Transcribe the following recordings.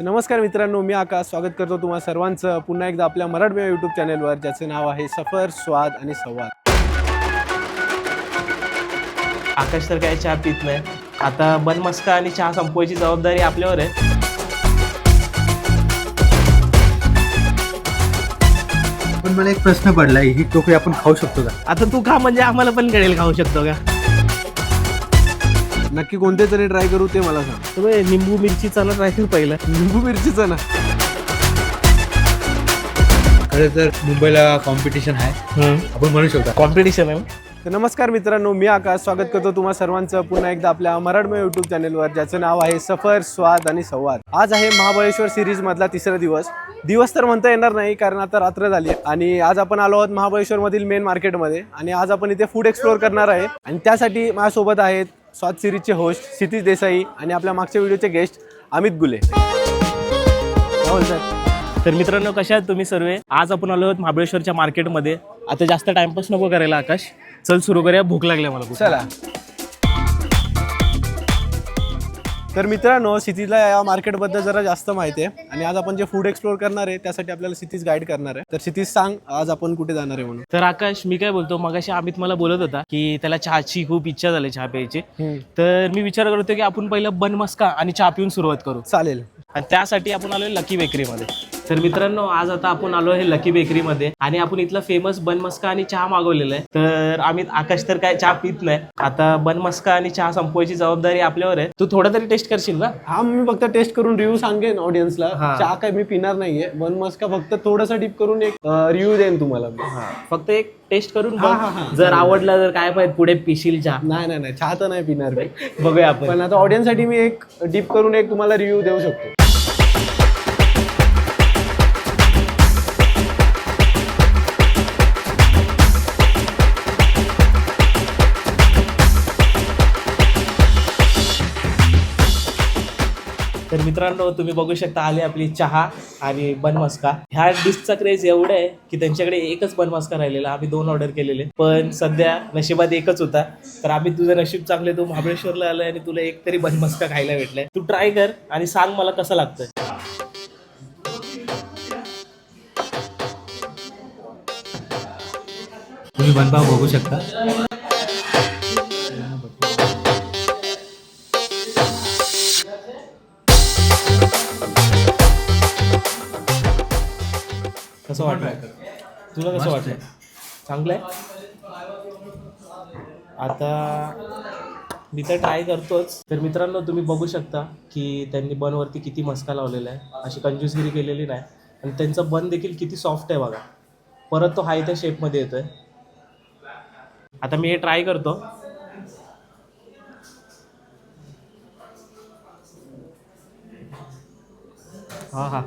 नमस्कार मित्रांनो मी आकाश. स्वागत करतो तुम्हा सर्वांचं पुन्हा एकदा आपल्या मराठमेवा यूट्यूब चॅनेलवर ज्याचे नाव आहे सफर स्वाद आणि संवाद. आकाश तर काय चहा पित नाही. आता बन मस्का आणि चहा संपवायची जबाबदारी आपल्यावर आहे. पण मला एक प्रश्न पडलाय ही टोपी आपण खाऊ शकतो का? आता तू खा म्हणजे आम्हाला पण कळेल खाऊ शकतो का? नक्की कोणते तरी ट्राय करू ते मला सांग. निंबू मिरची चला ट्राय कर पहिलं. लिंबू मिरचीचं ना खरं तर मुंबईला कॉम्पिटिशन आहे. आपण म्हणू शकतो. कॉम्पिटिशन आहे. तर नमस्कार मित्रांनो मी आकाश. स्वागत करतो तुम्हा सर्वांचं पुन्हा एकदा आपल्या मराठमेवा यूट्यूब चॅनेलवर ज्याचं नाव आहे सफर स्वाद आणि संवाद. आज आहे महाबळेश्वर सिरीज मधला तिसरा दिवस. दिवस तर म्हणता येणार नाही कारण आता रात्र झाली आहे. आणि आज आपण आलो आहोत महाबळेश्वर मधील मेन मार्केटमध्ये आणि आज आपण इथे फूड एक्सप्लोअर करणार आहे. आणि त्यासाठी माझ्यासोबत आहेत स्वाद सिरीजचे होस्ट क्षितिज देसाई आणि आपल्या मागच्या व्हिडिओचे गेस्ट अमित गुले. तर मित्रांनो कशा आहात तुम्ही सर्व? आज आपण आलो आहोत महाबळेश्वरच्या मार्केटमध्ये आता जास्त टाइमपास नको करायला आकाश. चल सुरू करूया. भूक लागली मला. चला. तर मित्रांनो सिटीला या मार्केटबद्दल जरा जास्त माहिती आहे. आणि आज आपण जे फूड एक्सप्लोर करणार आहे त्यासाठी आपल्याला सिटीज गाईड करणार आहे. तर सिटीज सांग आज आपण कुठे जाणार आहे म्हणून. तर आकाश मी काय बोलतो मगाशी अमित मला बोलत होता की त्याला चहाची खूप इच्छा झाली चहा प्यायची. तर मी विचार करतो की आपण पहिलं बन मस्का आणि चहा पिऊन सुरुवात करू. चालेल. आणि त्यासाठी आपण आलोय लकी बेकरीमध्ये. तर मित्रांनो आज आता आपण आलो आहे लकी बेकरीमध्ये आणि आपण इथलं फेमस बन मस्का आणि चहा मागवलेला आहे. तर आम्ही आकाश तर काय चहा पित नाही. आता बन मस्का आणि चहा संपवायची जबाबदारी आपल्यावर आहे. तू थोडा तरी टेस्ट करशील ना? हा मी फक्त टेस्ट करून रिव्ह्यू सांगेन ऑडियन्सला हा. चहा काय मी पिणार नाहीये. वन मस्का फक्त थोडासा डिप करून एक रिव्ह्यू देईन तुम्हाला. मी. फक्त एक टेस्ट करून हा, हा, हा. बघ जर आवडला तर काय पाहिजे पुढे पिशील चहा. नाही नाही नाही. चहा तर नाही पिणार मी. बघूया आपण. पण आता ऑडियन्ससाठी मी एक डिप करून एक तुम्हाला रिव्ह्यू देऊ शकतो. तर मित्रांनो तुम्ही बघू शकता आली आपली चहा आणि बनमस्का. ह्या डिशचा क्रेज एवढा आहे की त्यांच्याकडे एकच बनमस्का राहिलेला आम्ही दोन ऑर्डर केलेले. पण सध्या नशिबात एकच होता. तर आम्ही तुझं नशीब चांगले तू महाबळेश्वरला आलाय आणि तुला एक तरी बनमस्का खायला भेटलाय. तू ट्राय कर आणि सांग मला कसं लागतंय. तुम्ही बनपाव बघू शकता. कसं वाटलं? तुला कसं वाटलं? चांगलं आहे? आता मी तर ट्राय करतोच. तर मित्रांनो तुम्ही बघू शकता की त्यांनी बनवरती किती मस्का लावलेला आहे. अशी कंजूसगिरी केलेली नाही. आणि त्यांचं बन देखील किती सॉफ्ट आहे बघा. परत तो हाय त्या शेपमध्ये येतोय. आता मी हे ट्राय करतो. हा हा.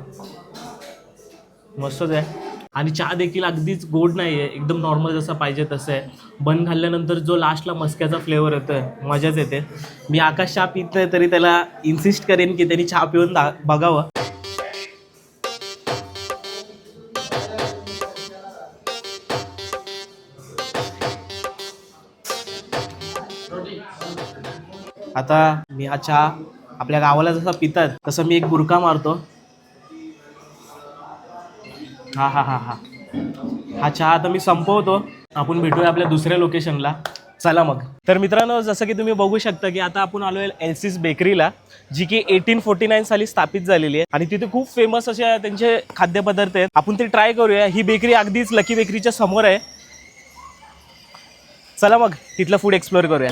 मस्तच आहे. आणि चहा देखील अगदीच गोड नाही आहे एकदम नॉर्मल जसं पाहिजे तसं आहे. बन खाल्ल्यानंतर जो लास्टला मस्क्याचा फ्लेवर येतो मजाच येते. मी आकाश चहा पित नाही तरी त्याला इन्सिस्ट करेन की त्यांनी चहा पिऊन दा बघावं. आता मी हा चहा आपल्या गावाला जसा पितात तसं मी एक बुरका मारतो. हा हा हा हा. हा चहा आता मी संपवतो. आपण भेटूया आपल्या दुसऱ्या लोकेशनला चला मग. तर मित्रांनो जसं की तुम्ही बघू शकता की आता आपण आलो आहे एलसीस बेकरीला जी की एटीन फोर्टी नाईन साली स्थापित झालेली आहे. आणि तिथे खूप फेमस असे त्यांचे खाद्यपदार्थ आहेत. आपण ते ट्राय करूया. ही बेकरी अगदीच लकी बेकरीच्या समोर आहे. चला मग तिथलं फूड एक्सप्लोअर करूया.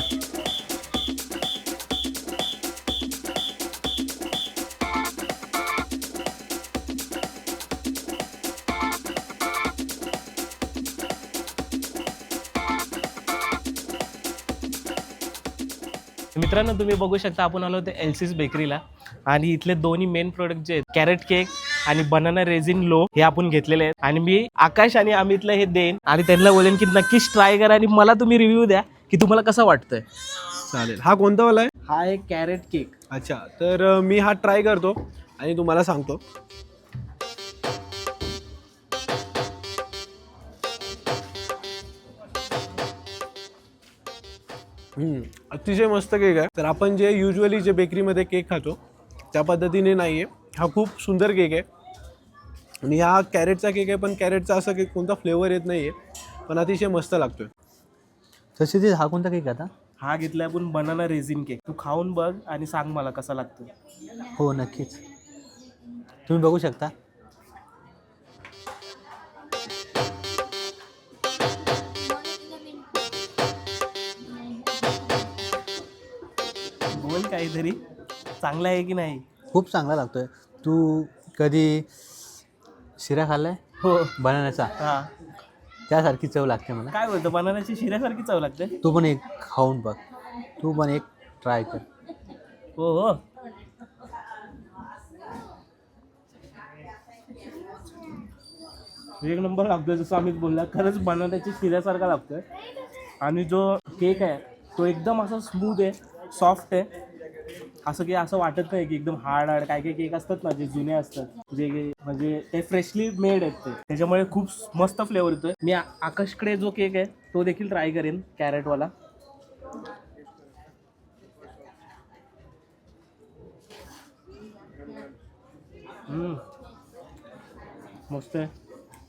मित्रांनो तुम्ही बघू शकता आपण आलो होतो एलसीस बेकरीला आणि इथले दोन्ही मेन प्रोडक्ट जे आहेत कॅरेट केक आणि बनाना रेझिन लो हे आपण घेतलेले आहेत. आणि मी आकाश आणि अमितला हे देईन. आणि त्यांना बोलेन की नक्कीच ट्राय करा आणि मला तुम्ही रिव्ह्यू द्या की तुम्हाला कसं वाटतंय. चालेल. हा कोणता वाला आहे? हा एक कॅरेट केक अच्छा तर अं, मी हा ट्राय करतो आणि तुम्हाला सांगतो. हम्म, अतिशय मस्त केक आहे. तर आपण जे युजली जे बेकरीमध्ये केक खातो त्या पद्धतीने नाही आहे हा खूप सुंदर केक आहे. आणि हा कॅरेटचा केक आहे पण कॅरेटचा असं केक कोणता फ्लेवर येत नाही आहे पण अतिशय मस्त लागतोय. तसे ते हा कोणता केक आता? हा घेतलाय आपण बनाना रेझिन केक तू खाऊन बघ आणि सांग मला कसा लागतो हो नक्कीच. तुम्ही बघू शकता. काहीतरी चांगला आहे की नाही? खूप चांगला लागतोय. तू कधी शिरा खाल्लाय? हो. बनानाचा हा. त्यासारखी चव लागते मला. काय बोलतो बनानाची शिऱ्यासारखी चव लागते? तू पण एक खाऊन बघ. तू पण एक ट्राय कर. हो हो. एक नंबर लागतोय जसं आम्ही बोलला खरंच बनानाची शिऱ्यासारखा लागतोय. आणि जो केक आहे तो एकदम असा स्मूथ आहे सॉफ्ट आहे. असं की असं वाटत नाही की एकदम हार्ड हार्ड काय काही केक असतात ना जे जुने असतात. जे म्हणजे ते फ्रेशली मेड आहेत ते. त्याच्यामुळे खूप मस्त फ्लेवर येतोय. मी आकाशकडे जो केक आहे तो देखील ट्राय करेन कॅरेटवाला हम्म. मस्त आहे.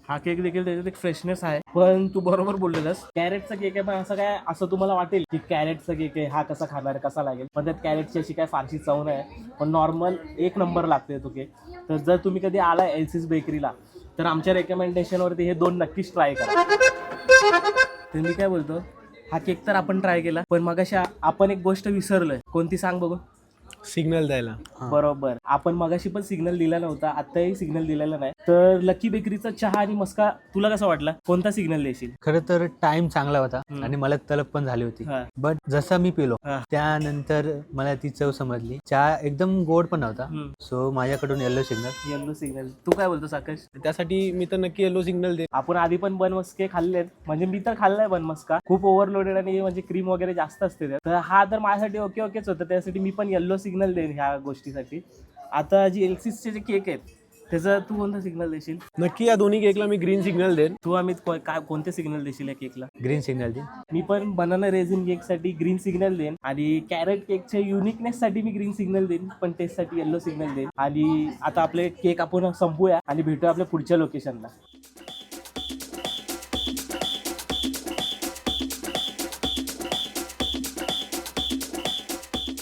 हा केक देखील त्याच्यात एक फ्रेशनेस आहे. पण तू बरोबर बोललेलंस. कॅरेटचा केक आहे पण असं काय असं तुम्हाला वाटेल की कॅरेटचा केक आहे हा कसा खाणार कसा लागेल? पण त्यात कॅरेटची अशी काय फारशी चव नाही. पण नॉर्मल एक नंबर लागते तो केक तर जर तुम्ही कधी आला एलसीस बेकरीला तर आमच्या रेकमेंडेशनवरती हे दोन नक्कीच ट्राय करा. तर मी काय बोलतो हा केक तर आपण ट्राय केला पण मग आपण एक गोष्ट विसरलोय. कोणती सांग बघू? सिग्नल द्यायला. बरोबर. आपण मगाशी पण सिग्नल दिला नव्हता आताही सिग्नल दिलेला नाही. तर लकी बेकरीचा चहा आणि मस्का तुला कसा वाटला? कोणता सिग्नल देशील? खरं तर टाइम चांगला होता हम्म. आणि मला तलप पण झाली होती. हा. बट जसा मी पिलो हा. त्यानंतर मला ती चव समजली. चहा एकदम गोड पण नव्हता. हम्म. सो माझ्याकडून येल्लो सिग्नल येल्लो सिग्नल तू काय बोलतो साकेश त्यासाठी मी तर नक्की येलो सिग्नल दे. आपण आधी पण बनमस्के खाल्लेत. म्हणजे मी तर खाल्लाय बनमस्का खूप ओव्हरलोडेड आणि म्हणजे क्रीम वगैरे जास्त असते त्यात. तर हा तर माझ्यासाठी ओके ओकेच होतं. त्यासाठी मी पण येल्लो सिग्नल देईन ह्या गोष्टीसाठी. आता जी एलसीसचे जे केक आहेत त्याचं तू कोणता सिग्नल देशील? नक्की या दोन्ही केकला मी ग्रीन सिग्नल देईन. तू आम्ही को- काय कोणते सिग्नल देशील या केकला ग्रीन सिग्नल दी मी पण बनाना रेझिन केकसाठी ग्रीन सिग्नल देईन. आणि कॅरेट केकच्या युनिकनेस साठी मी ग्रीन सिग्नल देईन पण टेस्टसाठी येल्लो सिग्नल देईन. आणि आता आपले केक आपण संपूया आणि भेटूया आपल्या पुढच्या लोकेशनला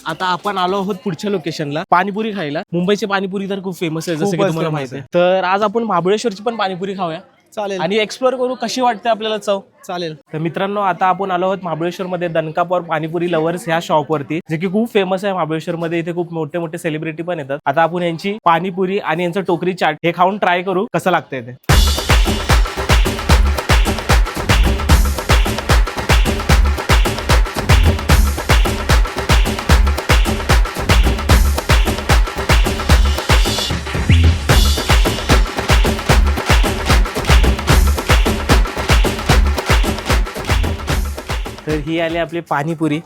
आता आपण आलो आहोत पुढच्या लोकेशनला पाणीपुरी खायला. मुंबईची पाणीपुरी तर खूप फेमस आहे जसं की खूपच तुम्हाला famous माहिती आहे. तर आज आपण महाबळेश्वरची पण पाणीपुरी खाऊया. चालेल. आणि एक्सप्लोर करू कशी वाटते आपल्याला चव? चालेल. तर मित्रांनो आता आपण आलो आहोत महाबळेश्वरमध्ये दनकापूर पाणीपुरी लवर्स ह्या शॉपवरती जे की खूप फेमस आहे महाबळेश्वरमध्ये. इथे खूप मोठे मोठे सेलिब्रिटी पण येतात. आता आपण यांची पाणीपुरी आणि यांचं टोकरी चाट हे खाऊन ट्राय करू कसं लागतंय ते. तर ही आली आपली पाणीपुरी.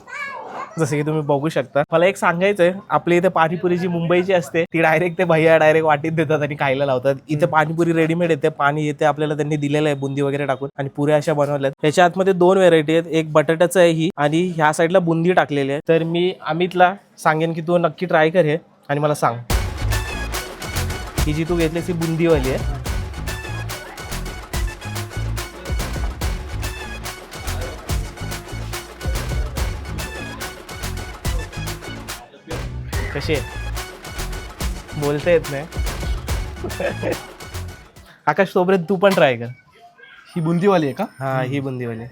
जसं की तुम्ही बघू शकता. मला एक सांगायचं आहे आपल्या इथे पाणीपुरी जी मुंबईची असते ती डायरेक्ट ते भैया डायरेक्ट वाटीत देतात आणि खायला लावतात. इथे पाणीपुरी रेडीमेड येते. पाणी येते आपल्याला त्यांनी दिलेलं आहे बुंदी वगैरे टाकून. आणि पुऱ्या अशा बनवल्यात. त्याच्या आतमध्ये दोन व्हेरायटी आहेत. एक बटाट्याचं आहे ही आणि ह्या साईडला बुंदी टाकलेली आहे. तर मी अमितला सांगेन की तू नक्की ट्राय कर हे आणि मला सांग. ही जी तू घेतलीस ही बुंदीवाली आहे. कशी आहे बोलता येत नाही. आकाश तोपर्यंत तू पण ट्राय कर. ही बुंदीवाली आहे का? हा ही बुंदीवाली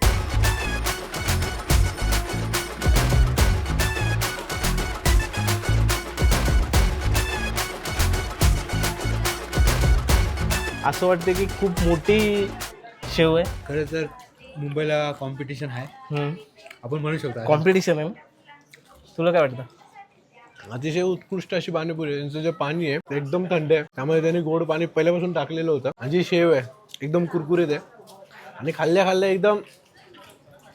असं वाटतं की खूप मोठी शेव आहे. खरं तर मुंबईला कॉम्पिटिशन आहे. आपण म्हणू शकतो. कॉम्पिटिशन आहे? तुला काय वाटतं? अतिशय उत्कृष्ट अशी पाणीपुरी आहे. त्यांचं जे पाणी आहे ते एकदम थंड आहे. त्यामुळे त्यांनी गोड पाणी पहिल्यापासून टाकलेलं होतं. आणि जी शेव आहे. एकदम कुरकुरीत आहे. आणि खाल्ल्या खाल्ल्या एकदम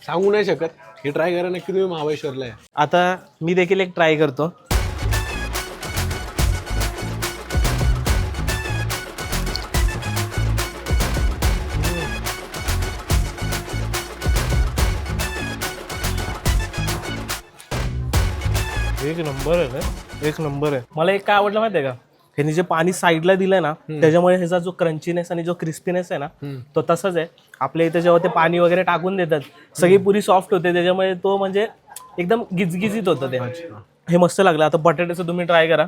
सांगू नाही शकत. हे ट्राय करा नक्की तुम्ही महाबळेश्वरला आहे आता मी देखील एक ट्राय करतो. एक नंबर आहे ना एक नंबर आहे. मला एक काय आवडलं माहिती आहे का? ह्यांनी जे पाणी साईडला दिलंय ना त्याच्यामुळे ह्याचा जो क्रंचीनेस आणि जो क्रिस्पीनेस आहे ना तो तसाच आहे. आपल्या इथे जेव्हा ते पाणी वगैरे टाकून देतात सगळी पुरी सॉफ्ट होते त्याच्यामुळे तो म्हणजे एकदम गिजगिजीत होतं ते. हे मस्त लागलं. आता बटाट्याचं तुम्ही ट्राय करा.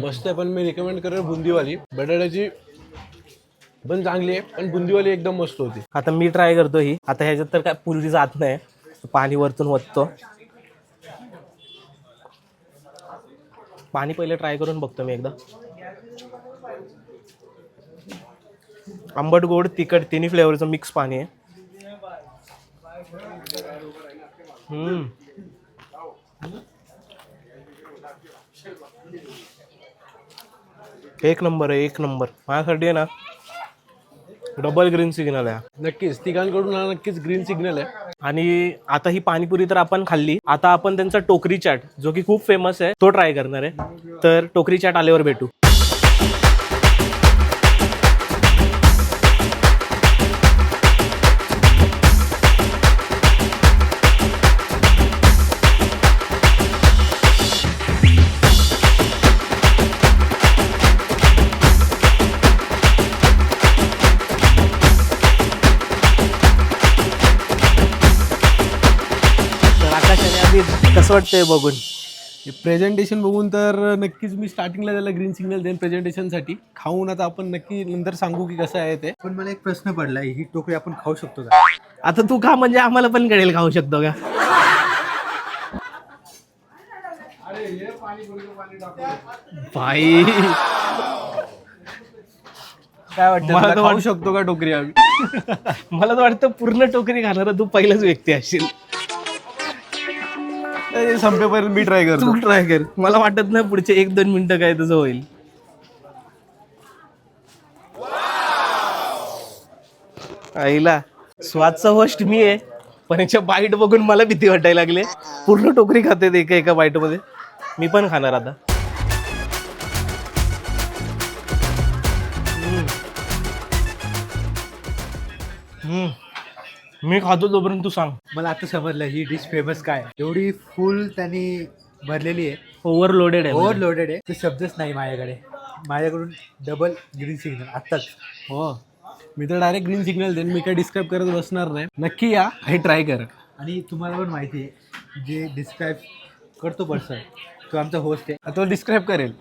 मस्त आहे पण मी रिकमेंड करेल बुंदीवाली. बटाट्याची पण चांगली आहे पण बुंदीवाली एकदम मस्त होती. आता मी ट्राय करतो ही. आता ह्याच्यात तर काय पुरी जात नाही. पाणी वरतून वततो. पाणी पहिले ट्राय करून बघतो मी एकदा. आंबट गोड तिखट तिन्ही फ्लेवरचं मिक्स पाणी आहे. हम्म. एक नंबर आहे एक नंबर. माझ्यासाठी आहे ना डबल ग्रीन सिग्नल आहे नक्कीच तिघांकडून हा नक्कीच ग्रीन सिग्नल आहे. आणि आता ही पाणीपुरी तर आपण खाल्ली. आता आपण त्यांचा टोकरी चाट जो की खूप फेमस आहे तो ट्राय करणार आहे. तर टोकरी चाट आल्यावर भेटू. कसं वाटतंय बघून. प्रेझेंटेशन बघून तर नक्कीच मी स्टार्टिंगला त्याला ग्रीन सिग्नल देईन प्रेझेंटेशनसाठी खाऊन आता आपण नक्की नंतर सांगू की कसं आहे ते. पण मला एक प्रश्न पडला ही टोकरी आपण खाऊ शकतो का? आता तू खा म्हणजे आम्हाला पण कळेल खाऊ शकतो का? भाई काय वाटतं मला तुला तर खाऊ वाट- शकतो का टोकरी आम्ही? मला तर वाटतं पूर्ण टोकरी खाणारा तू पहिलाच व्यक्ती असेल. तर संपेपर्यंत मी ट्राय करतो. तू ट्राय कर. मला वाटत नाही पुढचे एक दोन मिनिटं काय तुझं होईल. आईला स्वादचा होस्ट मी आहे पण याच्या बाईट बघून मला भीती वाटायला लागले. पूर्ण टोकरी खाते एका एका बाईटमध्ये. मी पण खाणार आता. मी खातो तोपर्यंत तू सांग. मला आता समजलं ही डिश फेमस काय. आहे. एवढी फुल त्यांनी भरलेली आहे. ओव्हरलोडेड आहे म्हणजे. ओव्हरलोडेड आहे. ते शब्दच नाही माझ्याकडे. माझ्याकडून डबल ग्रीन सिग्नल आत्ताच. हो. मी तर डायरेक्ट ग्रीन सिग्नल देईन. मी काय डिस्क्राईब करत बसणार नाही. नक्की या हे ट्राय कर. आणि तुम्हाला पण माहिती आहे जे डिस्क्राईब करतो पर्सन तो आमचा होस्ट आहे. तो डिस्क्राईब करेल.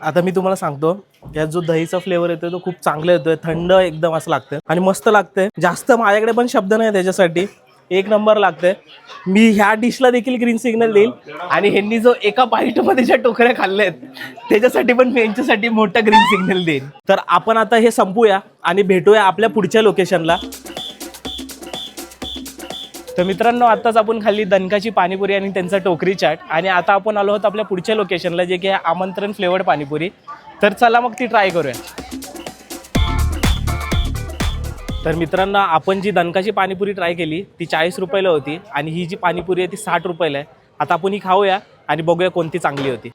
आता मी तुम्हाला सांगतो यात जो दहीचा फ्लेवर येतोय तो खूप चांगला येतोय थंड एकदम असं लागतंय आणि मस्त लागतंय. जास्त माझ्याकडे पण शब्द नाही त्याच्यासाठी. एक नंबर लागतंय. मी ह्या डिशला देखील ग्रीन सिग्नल देईल आणि ह्यांनी जो एका बाईटमध्ये ज्या टोकऱ्या खाल्ल्या आहेत त्याच्यासाठी पण मी यांच्यासाठी मोठा ग्रीन सिग्नल देईन. तर आपण आता हे संपूया आणि भेटूया आपल्या पुढच्या लोकेशनला तर मित्रांनो आत्ताच आपण खाल्ली दणकाची पाणीपुरी आणि त्यांचा टोकरी चाट. आणि आता आपण आलो आहोत आपल्या पुढच्या लोकेशनला जे की आहे आमंत्रण फ्लेवर्ड पाणीपुरी. तर चला मग ती ट्राय करूया. तर मित्रांनो आपण जी दणकाची पाणीपुरी ट्राय केली ती चाळीस रुपयाला होती. आणि ही जी पाणीपुरी आहे ती साठ रुपयाला आहे. आता आपण ही खाऊया आणि बघूया कोणती चांगली होती.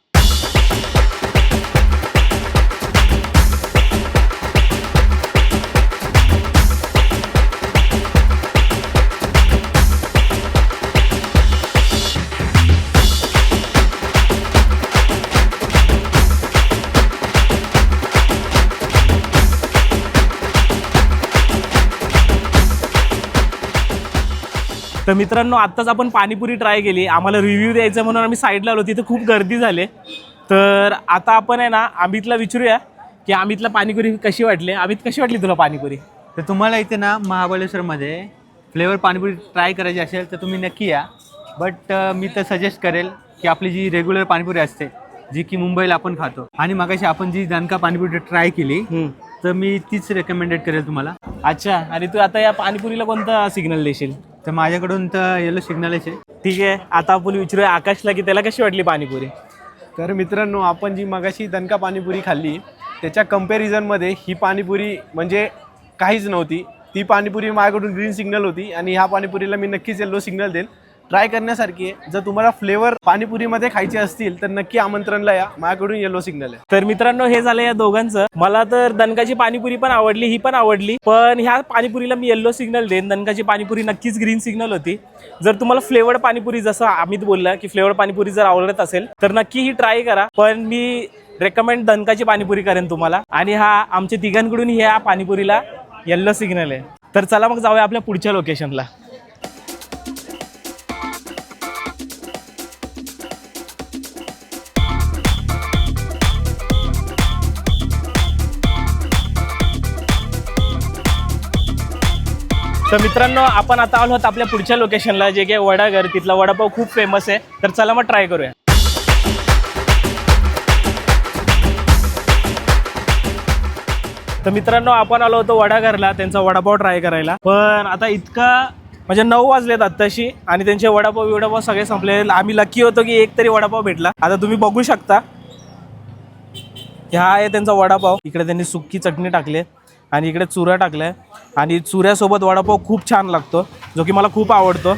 तर मित्रांनो आत्ताच आपण पाणीपुरी ट्राय केली. आम्हाला रिव्ह्यू द्यायचा म्हणून आम्ही साईडला आलो. तिथे खूप गर्दी झाली. तर आता आपण आहे ना अमितला विचारूया की अमितला पाणीपुरी कशी वाटली? अमित कशी वाटली तुला पाणीपुरी? तर तुम्हाला इथे ना महाबळेश्वरमध्ये फ्लेवर पाणीपुरी ट्राय करायची असेल तर तुम्ही नक्की या. बट मी तर सजेस्ट करेल की आपली जी रेग्युलर पाणीपुरी असते जी की मुंबईला आपण खातो. आणि मगाशी आपण जी जानका पाणीपुरी ट्राय केली तर मी तीच रेकमेंडेड करेल तुम्हाला. अच्छा आणि तू आता या पाणीपुरीला कोणता सिग्नल देशील? तर माझ्याकडून तर येलो सिग्नलच आहे ठीक आहे आता आपण विचारूया आकाशला की त्याला कशी वाटली पाणीपुरी? तर मित्रांनो आपण जी मगाशी दणका पाणीपुरी खाल्ली त्याच्या कम्पॅरिझनमध्ये ही पाणीपुरी म्हणजे काहीच नव्हती. ती पाणीपुरी माझ्याकडून ग्रीन सिग्नल होती आणि ह्या पाणीपुरीला मी नक्कीच येल्लो सिग्नल देईल. ट्राय करण्यासारखी आहे. जर तुम्हाला फ्लेवर पाणीपुरीमध्ये खायचे असतील तर नक्की आमंत्रणला या. माझ्याकडून येलो सिग्नल आहे. तर मित्रांनो हे झालं या दोघांचं. मला तर दणकाची पाणीपुरी पण आवडली ही पण आवडली. पण ह्या पाणीपुरीला मी येल्लो सिग्नल देईन. दणकाची पाणीपुरी नक्कीच ग्रीन सिग्नल होती. जर तुम्हाला फ्लेवर्ड पाणीपुरी जसं अमित बोलला की फ्लेवर्ड पाणीपुरी जर आवडत असेल तर नक्की ही ट्राय करा. पण मी रेकमेंड दणकाची पाणीपुरी करेन तुम्हाला. आणि हा आमच्या तिघांकडून ह्या पाणीपुरीला येल्लो सिग्नल आहे. तर चला मग जाऊया आपल्या पुढच्या लोकेशनला तर मित्रांनो आपण आता आलो आहोत आपल्या पुढच्या लोकेशनला जे काही वडागर तिथला वडापाव खूप फेमस आहे. तर चला मग ट्राय करूया. तर मित्रांनो आपण आलो होतो वडाघरला त्यांचा वडापाव ट्राय करायला. पण आता इतका म्हणजे नऊ वाजलेत आत्ताशी आणि त्यांचे वडापाव विडापाव सगळे संपले. आम्ही लकी होतो की एक तरी वडापाव भेटला. आता तुम्ही बघू शकता. ह्या आहे त्यांचा वडापाव. इकडे त्यांनी सुक्की चटणी टाकली आणि इकडे चुरा टाकलाय. आणि चुऱ्यासोबत वडापाव खूप छान लागतो जो की मला खूप आवडतो.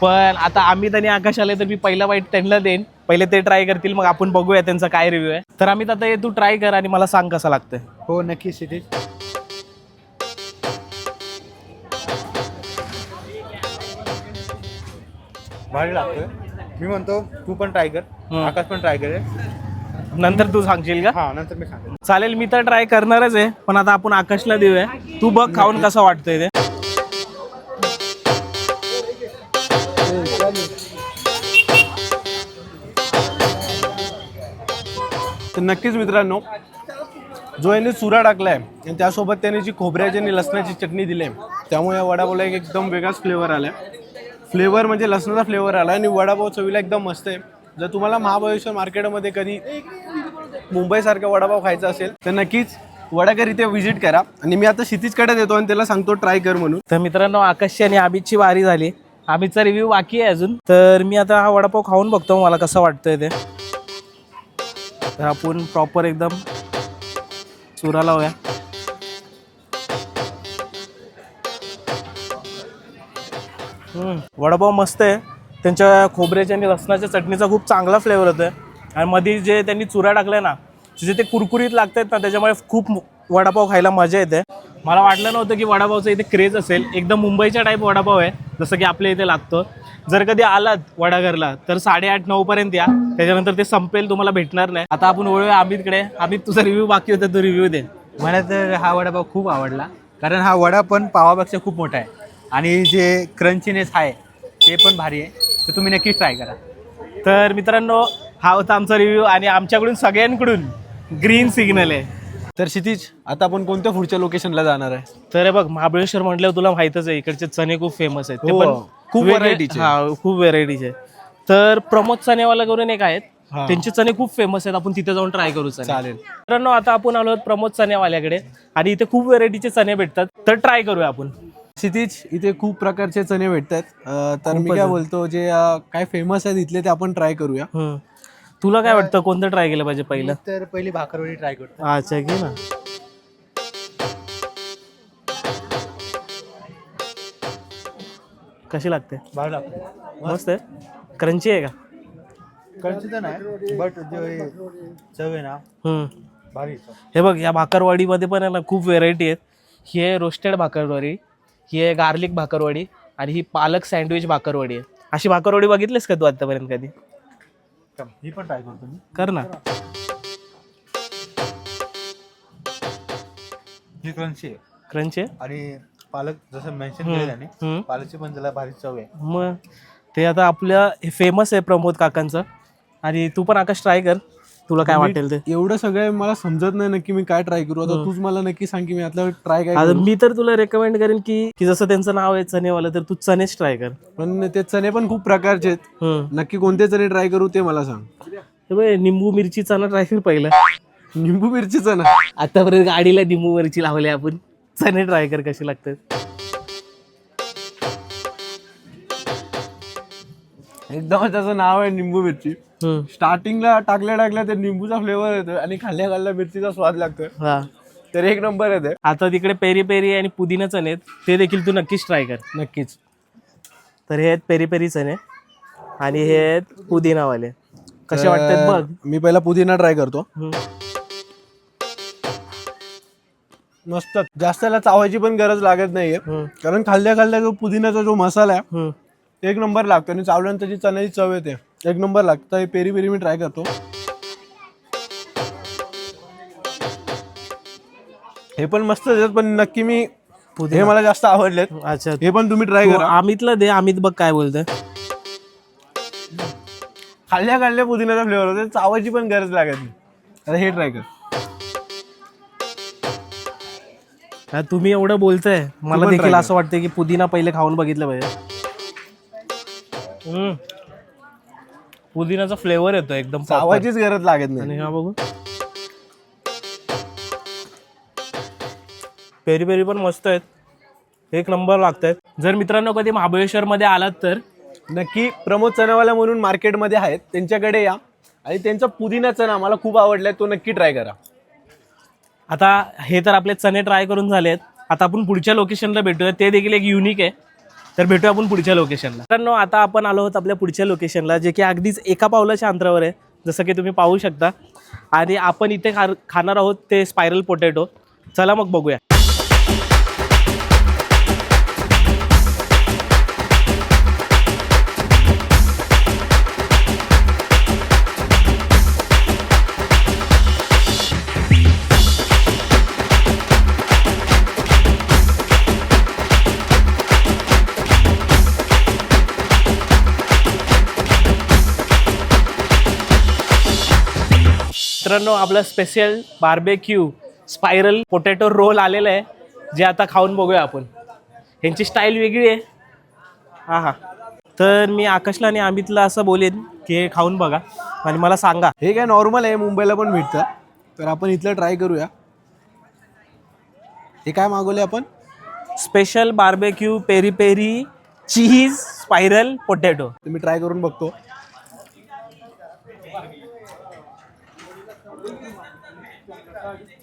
पण आता आम्ही आणि आकाश आले तर मी पहिला वाईट त्यांना देईन. पहिले ते ट्राय करतील मग आपण बघूया त्यांचा काय रिव्ह्यू आहे. तर आम्ही आता हे तू ट्राय कर आणि मला सांग कसं लागतंय. हो नक्की क्षितिज भारी लागतोय. मी म्हणतो तू पण ट्राय कर. आकाश पण ट्राय करेल. नंतर तू सांगशील का? हा नंतर मी चालेल मी तर ट्राय करणारच आहे पण आता आपण आकाशला देऊया. तू बघ खाऊन कसं वाटतंय ते. तर नक्कीच मित्रांनो जो याने चुरा टाकलाय आणि त्यासोबत त्याने जी खोबऱ्याची आणि लसणाची चटणी दिली आहे त्यामुळे या वडापावला एक एकदम वेगळाच फ्लेवर आला फ्लेवर म्हणजे लसणाचा फ्लेवर आला आणि वडापाव चवीला एकदम मस्त आहे. जर तुम्हाला महाबळेश्वर मार्केटमध्ये कधी मुंबईसारखा वडापाव खायचा असेल तर नक्कीच वडाकर इथे व्हिजिट करा. आणि मी आता क्षितिजकडे देतो आणि त्याला सांगतो ट्राय कर म्हणून. तर मित्रांनो आकाशची आणि आबितची वारी झाली. आबितचा रिव्ह्यू बाकी आहे अजून. तर मी आता हा वडापाव खाऊन बघतो मला कसं वाटतंय ते. तर आपण प्रॉपर एकदम चुरा लावूया वडापाव मस्त आहे. त्यांच्या खोबऱ्याच्या आणि लसणाच्या चटणीचा खूप चांगला फ्लेवर होतो आणि मध्ये जे त्यांनी चुरा टाकलाय ना जे ते कुरकुरीत लागतात ना त्याच्यामुळे खूप वडापाव खायला मजा येते. मला वाटलं नव्हतं की वडापावचं इथे क्रेज असेल. एकदम मुंबईच्या टाईप वडापाव आहे जसं की आपल्या इथे लागतो. जर कधी आलात वडाघरला तर साडेआठ नऊपर्यंत या. त्याच्यानंतर ते संपेल तुम्हाला भेटणार नाही. आता आपण वळूया अमितकडे अमित तुझा रिव्ह्यू बाकी होता तो रिव्ह्यू दे. मला तर हा वडापाव खूप आवडला. कारण हा वडा पण पावापेक्षा खूप मोठा आहे. आणि जे क्रंचीनेस आहे ते पण भारी आहे. तर तुम्ही नक्कीच ट्राय करा. तर मित्रांनो हा होता आमचा रिव्ह्यू आणि आमच्याकडून सगळ्यांकडून ग्रीन सिग्नल आहे. तर क्षितिज आता आपण कोणत्या पुढच्या लोकेशनला जाणार आहे? तर हे बघ महाबळेश्वर म्हटल्यावर तुला माहितच आहे इकडचे चणे खूप फेमस आहेत. ते हो, पण खूप वेगळे- व्हरायटीचे. हा खूप व्हेरायटीचे तर प्रमोद चणेवाला करून एक आहेत. हा. त्यांचे चणे खूप फेमस आहेत. आपण तिथे जाऊन ट्राय करू चणे. चालेल. मित्रांनो आता आपण आलो आहोत प्रमोद चणेवाल्याकडे आणि इथे खूप व्हेरायटीचे चणे भेटतात. तर ट्राय करूया आपण. क्षितिज इथे खूप प्रकारचे चणे भेटतात. तर मी काय बोलतो जे काय फेमस आहेत इथले ते आपण ट्राय करूया. तुला काय वाटतं कोणतं ट्राय केलं पाहिजे पहिलं? तर पहिली भाकरवडी ट्राय करतो. अच्छा घे ना. कशी लागते? भारी लागतो. मस्त आहे? क्रंची आहे का? क्रंची तर नाही बट जे चव आहे ना. भारी. हे बघ या भाकरवाडीमध्ये पण आहे ना खूप व्हेरायटी आहेत. ही आहे रोस्टेड भाकरवाडी ही आहे गार्लिक भाकरवाडी आणि ही पालक सँडविच भाकरवाडी आहे. अशी भाकरवाडी बघितलीस का तू आतापर्यंत कधी? कम, ही पण ट्राय करतो मी. कर ना. ही क्रंची आहे. क्रंची आहे? आणि पालक जसं मेन्शन केलं त्याने. पालकची पण त्याला भारी चव आहे. मग ते आता आपल्या फेमस आहे प्रमोद काकांचं. आणि तू पण आकाश ट्राय कर. तुला काय वाटेल ते? एवढं सगळं मला समजत नाही नक्की मी काय ट्राय करू. आता तूच मला नक्की सांग की मी आता ट्राय काय आता करू. मी तर तुला रेकमेंड करेन की की जसं त्यांचं नाव आहे चणेवालं तर तू चणेच ट्राय कर. पण ते चणे पण खूप प्रकारचे आहेत. नक्की कोणते चणे ट्राय करू ते मला सांग. हे बघ, निंबू मिरची चणा ट्राय कर पहिलं. निंबू मिरची चणा. आतापर्यंत गाडीला निंबू मिरची लावली आपण. चणे ट्राय कर कशी लागतात. एकदम त्याचं नाव आहे निंबू मिरची. स्टार्टिंगला टाकल्या टाकल्या ते निंबूचा फ्लेवर येतो आणि खाल्ल्या खाल्ल्या मिरचीचा स्वाद लागतो हा. तर एक नंबर येते आता तिकडे पेरी पेरी आणि पुदिना चणे आहेत. ते देखील तू नक्कीच ट्राय कर. नक्कीच. तर हे आहेत पेरी पेरी चणे आणि हे आहेत पुदिनावाले. कसे वाटतात बघ. मी पहिला पुदिना ट्राय करतो. हम्म. मस्त. जास्त त्याला चावायची पण गरज लागत नाहीये. हम्म. कारण खाल्ल्या खाल्ल्या जो पुदिन्याचा जो मसाला आहे हम्म. एक नंबर लागतो आणि चावल्यानंतर जी चण्याची चव येते. एक नंबर लागतं हे पेरी पेरी मी ट्राय करतो. हे पण मस्त त्याच्यात पण नक्की मी हे मला जास्त आवडलेत. अच्छा. हे पण तुम्ही ट्राय करा. अमितला दे. अमित बघ काय बोलतोय. खाल्ल्या खाल्ल्या पुदिन्याचा फ्लेवर होते चावायची पण गरज लागत नाही. आता हे ट्राय कर. हा, तुम्ही एवढं बोलताय. मला पण देखील कर. असं वाटतं की पुदिना पहिले खाऊन बघितलं पाहिजे. हम्म. पुदिनाचा फ्लेवर येतो एकदम proper. चावायचीच गरज लागत नाही. आणि हा बघू. पेरी पेरी पण मस्त आहेत. एक नंबर लागत आहेत जर मित्रांनो कधी महाबळेश्वरमध्ये आलात तर. नक्की प्रमोद चनावाला म्हणून मार्केटमध्ये आहेत. त्यांच्याकडे या. आणि त्यांचा पुदिना चना मला खूप आवडलाय. तो नक्की ट्राय करा. आता हे तर आपले चणे ट्राय करून झाले आहेत आता आपण पुढच्या लोकेशनला भेटूया. ते देखील एक युनिक आहे. तर भेटूया आपण पुढच्या लोकेशनला मित्रांनो आता आपण आलो आहोत आपल्या पुढच्या लोकेशनला जे की अगदीच एका पावलाच्या अंतरावर आहे. जसं की तुम्ही पाहू शकता. आणि आपण इथे खा खाणार आहोत ते स्पायरल पोटॅटो चला मग बघूया. मित्रांनो आपलं special barbecue spiral potato roll आलेलं आहे जे आता खाऊन बघूया आपण. ह्यांची स्टाईल वेगळी आहे. हां हां. तर मी आकाशला आणि अमितला असं बोलेन की हे खाऊन बघा. आणि मला सांगा. हे काय नॉर्मल आहे मुंबईला पण भेटतं तर आपण इथलं ट्राय करूया. हे काय मागवले आपण? Special barbecue peri peri cheese spiral potato मी ट्राय करून बघतो.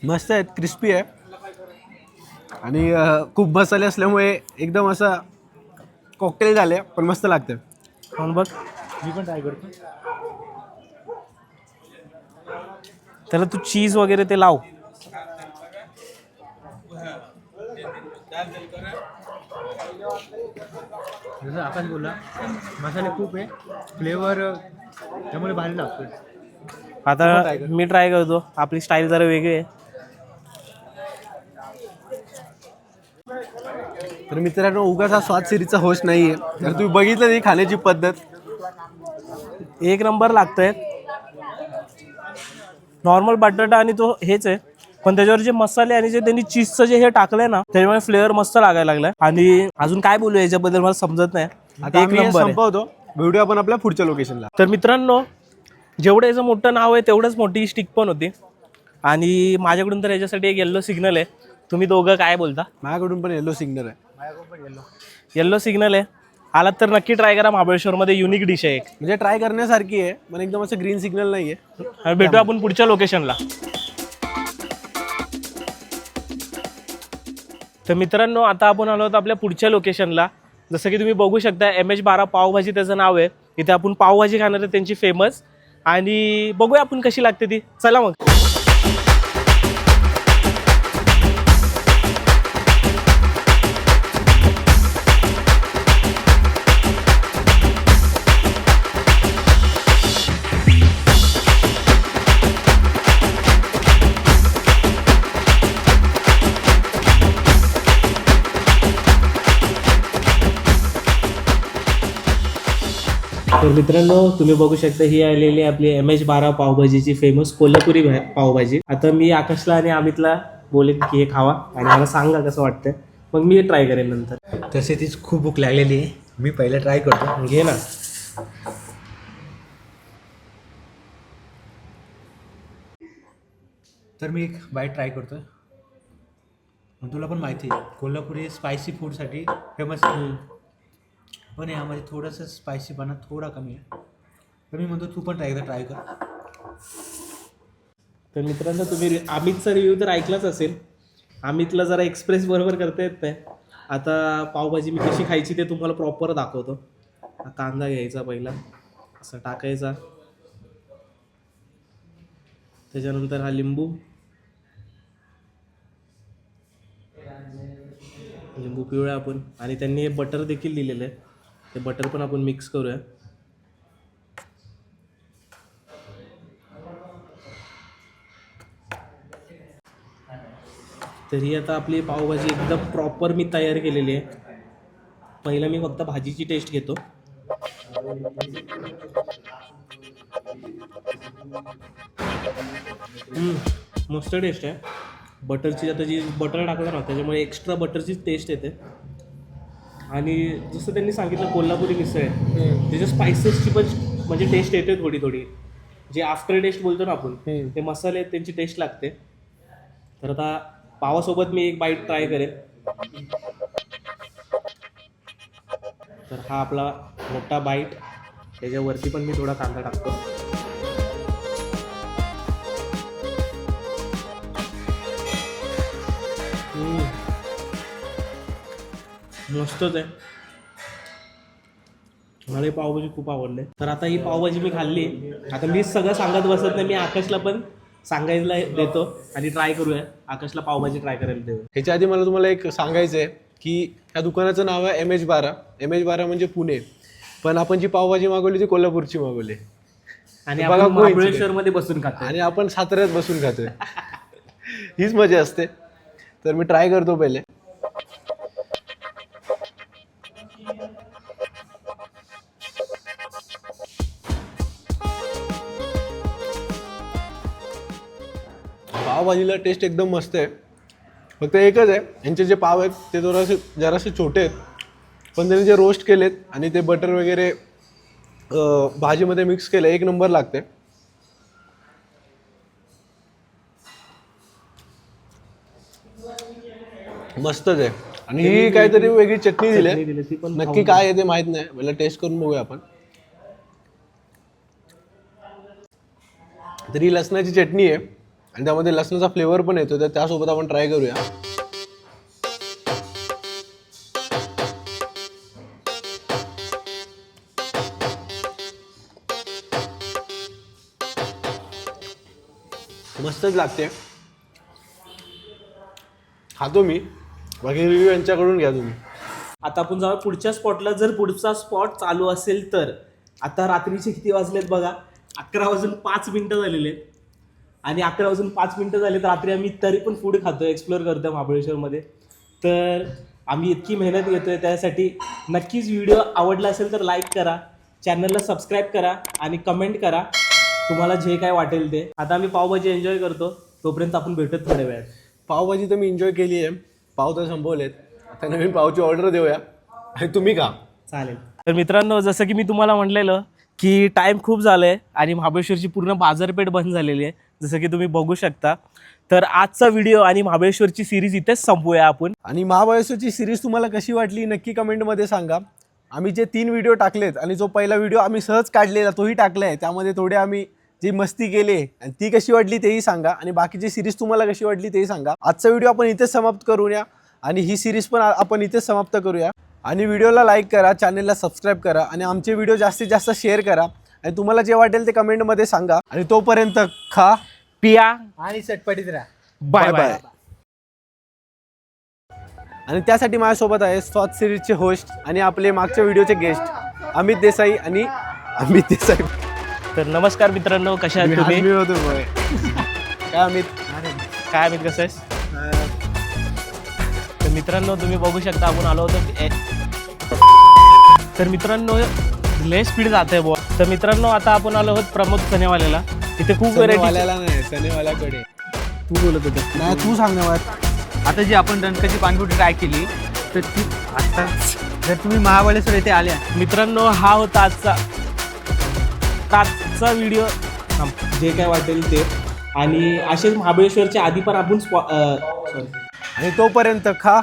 मस्त आहेत क्रिस्पी आहे. आणि खूप मसाले असल्यामुळे एकदम असं कॉकटेल झाले पण मस्त लागतं. खाऊन बघ. मी पण ट्राय करतो. त्याला तू चीज वगैरे ते लाव. जसं आकाश बोलला मसाले खूप आहे फ्लेवर त्यामुळे भारी लागतो आता मी ट्राय करतो. आपली स्टाईल जरा वेगळी आहे. तर मित्रांनो उगाच हा स्वाद सिरीजचा होस्ट नाहीये. तर तुम्ही बघितलं ही खाण्याची पद्धत एक नंबर लागतंय. नॉर्मल बटाटा आणि तो हेच आहे. पण त्याच्यावर जे मसाले आणि जे त्यांनी चीजचं जे हे टाकलंय ना त्याच्यामुळे फ्लेवर मस्त लागायला लागलाय. आणि अजून काय बोलू याच्याबद्दल मला समजत नाही. आता एक नंबर आहे. संपवतो. भेटूया आपण आपल्या पुढच्या लोकेशनला तर मित्रांनो जेवढं याचं मोठं नाव आहे तेवढंच मोठी स्टिक पण होती. आणि माझ्याकडून तर याच्यासाठी एक येल्लो सिग्नल आहे. तुम्ही दोघं काय बोलता? माझ्याकडून पण येलो सिग्नल आहे. येल्लो सिग्नल आहे. आलात तर नक्की ट्राय करा. महाबळेश्वरमध्ये युनिक डिश आहे एक. म्हणजे ट्राय करण्यासारखी आहे पण एकदम असं ग्रीन सिग्नल नाहीये. आणि भेटू आपण पुढच्या लोकेशनला तर मित्रांनो आता आपण आलो आहोत आपल्या पुढच्या लोकेशनला जसं की तुम्ही बघू शकता एम एच बारा पावभाजी त्याचं नाव आहे. इथे आपण पावभाजी खाणार आहे त्यांची फेमस आणि बघूया आपण कशी लागते ती. चला मग. तर मित्रांनो तुम्ही बघू शकता ही आलेली आपली एम एच बारा पावभाजीची फेमस कोल्हापुरी पावभाजी. आता मी आकाशला आणि अमितला बोलेन की हे खावा आणि मला सांगा कसं वाटतंय. मग मी ट्राय करेन नंतर. तसे तीच खूप भूक लागलेली आहे. मी पहिले ट्राय करतो. घे ना. तर मी एक बाईट ट्राय करतो तुला पण माहिती आहे कोल्हापुरी स्पायसी फूडसाठी फेमस पण यामध्ये थोडंसं स्पायसीपणा थोडा कमी आहे. तर मी म्हणतो तू पण एकदा ट्राय कर. तर मित्रांनो तुम्ही अमितचा रिव्ह्यू तर ऐकलाच असेल. अमितला जरा एक्सप्रेस बरोबर करता येत नाही. आता पावभाजी मी कशी खायची ते तुम्हाला प्रॉपर दाखवतो. हा कांदा घ्यायचा पहिला. असं टाकायचा. त्याच्यानंतर हा लिंबू. लिंबू पिवळा आपण. आणि त्यांनी हे बटर देखील दिलेलं आहे. ते बटर पण आपण मिक्स करूया. तरी आता आपली पावभाजी एकदम प्रॉपर मी तयार केलेली आहे. पहिला मी फक्त भाजीची टेस्ट घेतो. मस्त टेस्ट आहे. बटरची आता जी बटर टाकलं ना त्याच्यामुळे एक्स्ट्रा बटरचीच टेस्ट येते. आणि जसं त्यांनी सांगितलं कोल्हापुरी मिसळ आहे. त्याच्या स्पायसेसची पण म्हणजे टेस्ट येते थोडी थोडी. जे आफ्टर टेस्ट बोलतो ना आपण हम्म. ते मसाले आहेत, त्यांची टेस्ट लागते. तर आता पावासोबत मी एक बाईट ट्राय करेन. तर हा आपला मोठा बाईट त्याच्यावरती पण मी थोडा कांदा टाकतो. मस्तच आहे. मला ही पावभाजी खूप आवडली. तर आता ही पावभाजी मी खाल्ली. आता मीच सगळं सांगत बसत नाही मी आकाशला पण सांगायला देतो आणि ट्राय करूया. आकाशला पावभाजी ट्राय करायला देऊ ह्याच्या आधी मला तुम्हाला एक सांगायचं आहे की ह्या दुकानाचं नाव आहे एम एच बारा. एम एच बारा म्हणजे पुणे. पण आपण जी पावभाजी मागवली ती कोल्हापूरची मागवली. आणि बघा. महाबळेश्वर मध्ये बसून खातो आणि आपण साताऱ्यात बसून खातोय. हीच मजा असते. तर मी ट्राय करतो पहिले. पावभाजीला टेस्ट एकदम मस्त आहे. फक्त एकच आहे यांचे जे पाव आहेत ते जरासे जरासे छोटे आहेत. पण त्यांनी जे रोस्ट केलेत आणि ते बटर वगैरे भाजीमध्ये मिक्स केलं एक नंबर लागते. मस्तच आहे. आणि ही काहीतरी वेगळी चटणी दिली पण नक्की काय आहे ते माहीत नाही. मला टेस्ट करून बघूया आपण. तर ही लसणाची चटणी आहे. आणि त्यामध्ये लसणाचा फ्लेवर पण येतो तर त्यासोबत आपण ट्राय करूया. मस्तच लागते. खातो मी. बाकी रिव्ह्यू यांच्याकडून घ्या तुम्ही. आता आपण जाऊया पुढच्या स्पॉटला जर पुढचा स्पॉट चालू असेल तर आता रात्रीचे किती वाजलेत बघा? अकरा वाजून पाच मिनटं झालेले आहेत. आणि अकरा वाजून पाच मिनटं झालेत रात्री आम्ही तरी पण फूड खातो एक्सप्लोअर करतो महाबळेश्वरमध्ये. तर आम्ही इतकी मेहनत घेतोय त्यासाठी नक्कीच व्हिडिओ आवडला असेल तर लाईक करा चॅनलला सबस्क्राईब करा आणि कमेंट करा तुम्हाला जे काय वाटेल ते. आता आम्ही पावभाजी एन्जॉय करतो तोपर्यंत आपण भेटत थोड्या वेळात. पावभाजी तर मी एन्जॉय केली आहे पाव तर संपवलेत. आता नवीन पावची ऑर्डर देऊया आणि तुम्ही खा. चालेल. तर मित्रांनो जसं की मी तुम्हाला म्हटलेलं की टाईम खूप झालं आहे आणि महाबळेश्वरची पूर्ण बाजारपेठ बंद झालेली आहे. जसं की तुम्ही बघू शकता. तर आजचा व्हिडिओ आणि महाबळेश्वरची सिरीज इथेच संपवूया आपण. आणि महाबळेश्वरची सिरीज तुम्हाला कशी वाटली नक्की कमेंटमध्ये सांगा. आम्ही जे तीन व्हिडिओ टाकलेत आणि जो पहिला व्हिडिओ आम्ही सहज काढलेला तोही टाकला आहे त्यामध्ये थोडे आम्ही जी मस्ती केली आणि ती कशी वाटली तेही सांगा. आणि बाकीची सिरीज तुम्हाला कशी वाटली तेही सांगा. आजचा व्हिडिओ आपण इथेच समाप्त करूया आणि ही सिरीज पण आपण इथेच समाप्त करूया. आणि व्हिडिओला लाईक करा चॅनलला सबस्क्राईब करा आणि आमचे व्हिडिओ जास्तीत जास्त शेअर करा. आणि तुम्हाला जे वाटेल ते कमेंटमध्ये सांगा. आणि तोपर्यंत खा. पिया. आणि चटपटीत राहा. बाय बाय आणि त्यासाठी माझ्यासोबत आहे स्वॉट सिरीजचे होस्ट आणि आपले मागच्या व्हिडिओचे गेस्ट अमित देसाई आणि अमित देसाई. तर नमस्कार मित्रांनो कशा आहात तुम्ही? मी होतो होय. काय अमित? काय माहीत कसं आहेस? तर मित्रांनो तुम्ही बघू शकता आपण आलो होतो ए- तर मित्रांनो लय स्पीड जात आहे बुवा. तर मित्रांनो आता आपण आलो आहोत प्रमोद सनेवाल्याला. तिथे खूप व्हेरायटी सनेवाल्याला नाही सनेवाल्याकडे. तू बोलत होता नाही तू सांग ना आता जी आपण दणकाची पाणीपुरी ट्राय केली तर ती आता जर तुम्ही महाबळेश्वर येथे आल्या मित्रांनो हा होता आजचा आजचा व्हिडिओ जे काय वाटेल ते. आणि असेच महाबळेश्वरच्या आधी पण आपण सॉरी आणि तोपर्यंत खा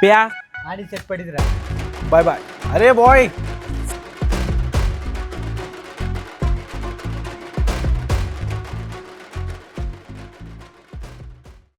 प्या. आणि चटपटीत राहा. Bye bye. अरे बॉय